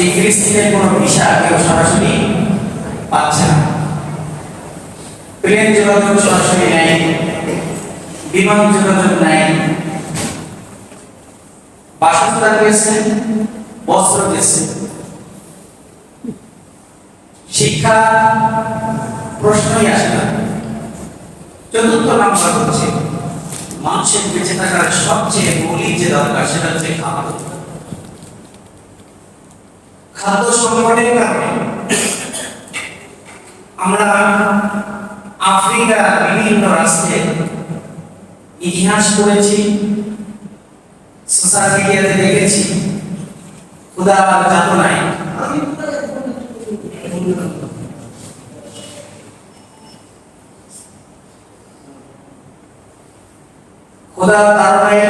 যে ফিলিস্তিনের কোনো ভিসা কেউ সরাসরি পাচ্ছে না। প্লেন যোগাযোগ সরাসরি নেই বিমান যোগাযোগ নাই, বাসস্থান রয়েছে বস্ত্র রয়েছে শিক্ষা প্রশ্নই আসে না। চতুর্থ নাম্বার হচ্ছে, মানুষের বেঁচে থাকার সবচেয়ে মৌলিক যে দরকার, সেটা হচ্ছে খাদ্য খাদ্য সংকটের কারণে আমরা আফ্রিকার বিভিন্ন রাষ্ট্রে ইতিহাস পড়েছি মিডিয়াতে দেখেছি ক্ষুদার যাতনায়। খোদার তারণায়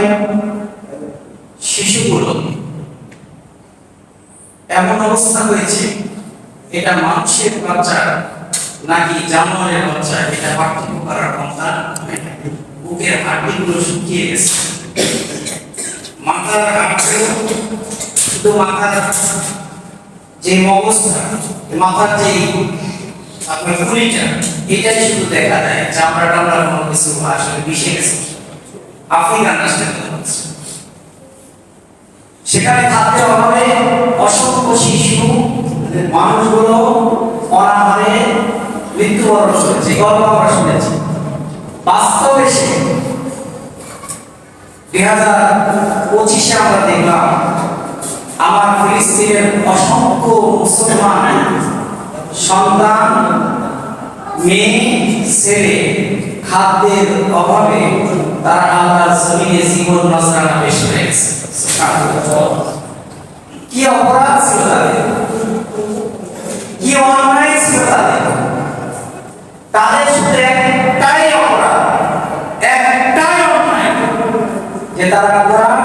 এমন অবস্থা হয়েছে, এটা মানুষের বাচ্চা নাকি জানোয়ারের বাচ্চা এটা পার্থক্য করার ক্ষমতা। বুকের হাড্ডিগুলো শুকিয়ে গেছে। মাথার হাড়গুলো শুধু মাথার যে মগজটা মাথার যে আপনার খুলিটা এটাই শুধু দেখা যায়। চামড়া কোনো কিছু আসলে মিশে গেছে। আফ্রিকান সেখানে শিশু মানুষগুলো অনাহারে মৃত্যুবরণ করেছে গল্প আমরা শুনেছি। বাস্তবে সে দুই হাজার পঁচিশে আমরা দেখলাম, আমার ফিলিস্তিনের অসংখ্য মুসলমান সন্তান, মেয়ে, ছেলে, খাদ্যের অভাবে তারা আল্লাহর জমিনে জীবন নজরানা পেশ হয়ে গেছে। কি অপরাধ ছিল তাদের? কি অন্যায় ছিল তাদের? তাদের শুধু একটাই অপরাধ, একটাই অন্যায়, যে তারা কোরআন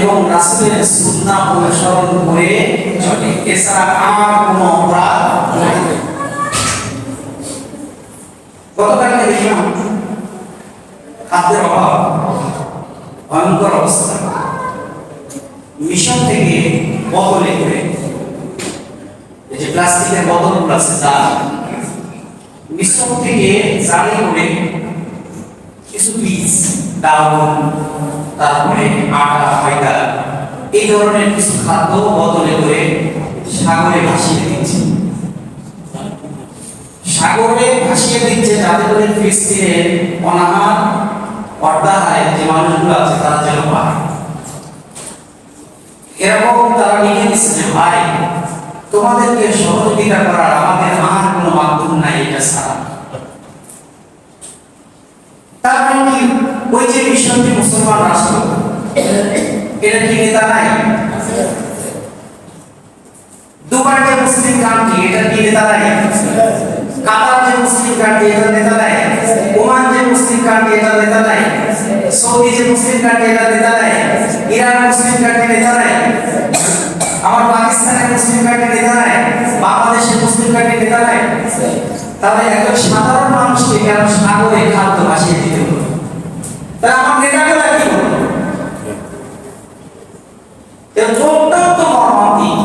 এবং রাসুলের সুন্না অনুসরণ করে চলে। এছাড়া আর কোনো অপরাধ নাই গতকালকে দেখলাম খাদ্যের অভাব ভয়ঙ্কর অবস্থা মিশন থেকে বদলে করে এই যে প্লাস্টিকের বোতলগুলো আছে যা মিশন থেকে জালি করে কিছু বীজ, ডাউন, তারপরে আটা, ময়দা, এই ধরনের কিছু খাদ্য বদলে করে সাগরে ভাসিয়ে দিচ্ছে। সাগরে ভাসিয়ে দিচ্ছে যাতে করে ফিলিস্তিনের অনাহার অর্ধাহায় যে মানুষগুলো আছে, তারা যেন পায়। এরকম তারা লিখে দিচ্ছে ভাই, তোমাদেরকে সহযোগিতা করার আমাদের আর কোনো মাধ্যম নাই এটা ছাড়া। তারপরে কি? ওই যে মিশনটি মুসলমান রাষ্ট্র, এটা কি নেতা নাই? দুবার যে মুসলিম কান্ট্রি, এটা কি নেতা নাই? কাতার যে মুসলিম কান্ট্রি, এটা নেতা নাই? ওমান যে মুসলিম কান্ট্রি, এটা নেতা নাই? সৌদি যে মুসলিম কান্ট্রি এটা নেতা নাই ইরান মুসলিম কান্ট্রি নেতা নাই আমার পাকিস্তানের মুসলিম কান্ট্রি নেতা নাই বাংলাদেশের মুসলিম কান্ট্রি নেতা নাই তাহলে একজন সাধারণ মানুষকে কেন সাগরে খাদ্য ভাসিয়ে দিতে হলো? তা আমার নেতাগুলা কি করল তো মর্মান্তিক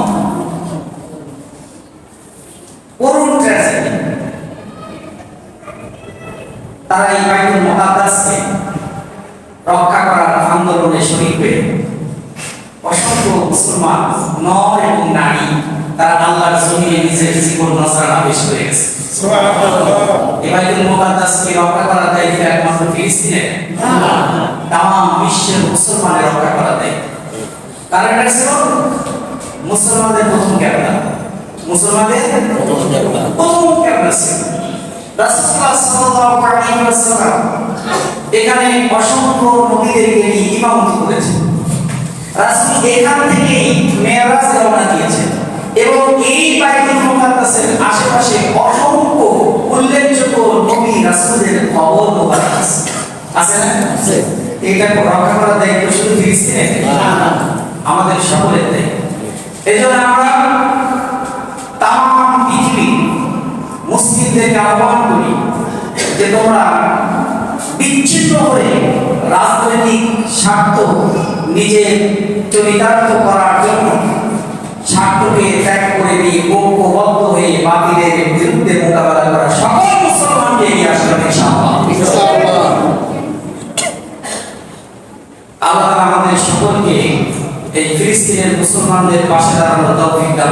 করুণ ট্র্যাজেডি। তারা এই বাইতুল মুকাদ্দাসকে রক্ষা করার আন্দোলনে শরীর হয়ে অসংখ্য মুসলমান, নর এবং নারী, তারা আল্লাহর জমিনে নিজের জীবন নজরানা পেশ করে গেছে। মুকাদ্দাসকে রক্ষা করার দায়িত্ব একমাত্র ফিলিস্তিনের তাম বিশ্বের মুসলমানের রক্ষা করার দায়িত্ব। কারণ এটা মুসলমানদের প্রথম ক্যাপিটাল মুসলমানদের প্রথম ক্যাপিটাল ছিল। রাসূলুল্লাহ সাল্লাল্লাহু আলাইহি ওয়াসাল্লাম এখানে অসংখ্য নবীদেরকে ইমামতি করেছেন। রাসূল এখান থেকেই মেরাজ রওনা দিয়েছেন এবং এই বাইতুল মুকাদ্দাসের আশেপাশে অসংখ্য উল্লেখযোগ্য নবী রাসূলের কবর মোবারক আছে। আছে না? এটা রক্ষা করার দায়িত্ব শুধু ফিলিস্তিনের আমাদের সকলের দায়িত্ব। এই জন্য আমরা তাম পৃথিবী মুসলিমদেরকে আহ্বান তোমরা বিচ্ছিন্ন হয়ে রাজনৈতিক স্বার্থ নিজে চরিতার্থ করার জন্য স্বার্থকে ত্যাগ নিয়ে ঐক্যবদ্ধ হয়ে বাতিলের বিরুদ্ধে মোকাবেলা করা সকল মুসলমানকে এগিয়ে ইনশাআল্লাহ। আল্লাহ আমাদের সকলকে এই ফিলিস্তিনের মুসলমানদের পাশে দাঁড়ানোর তৌফিক দান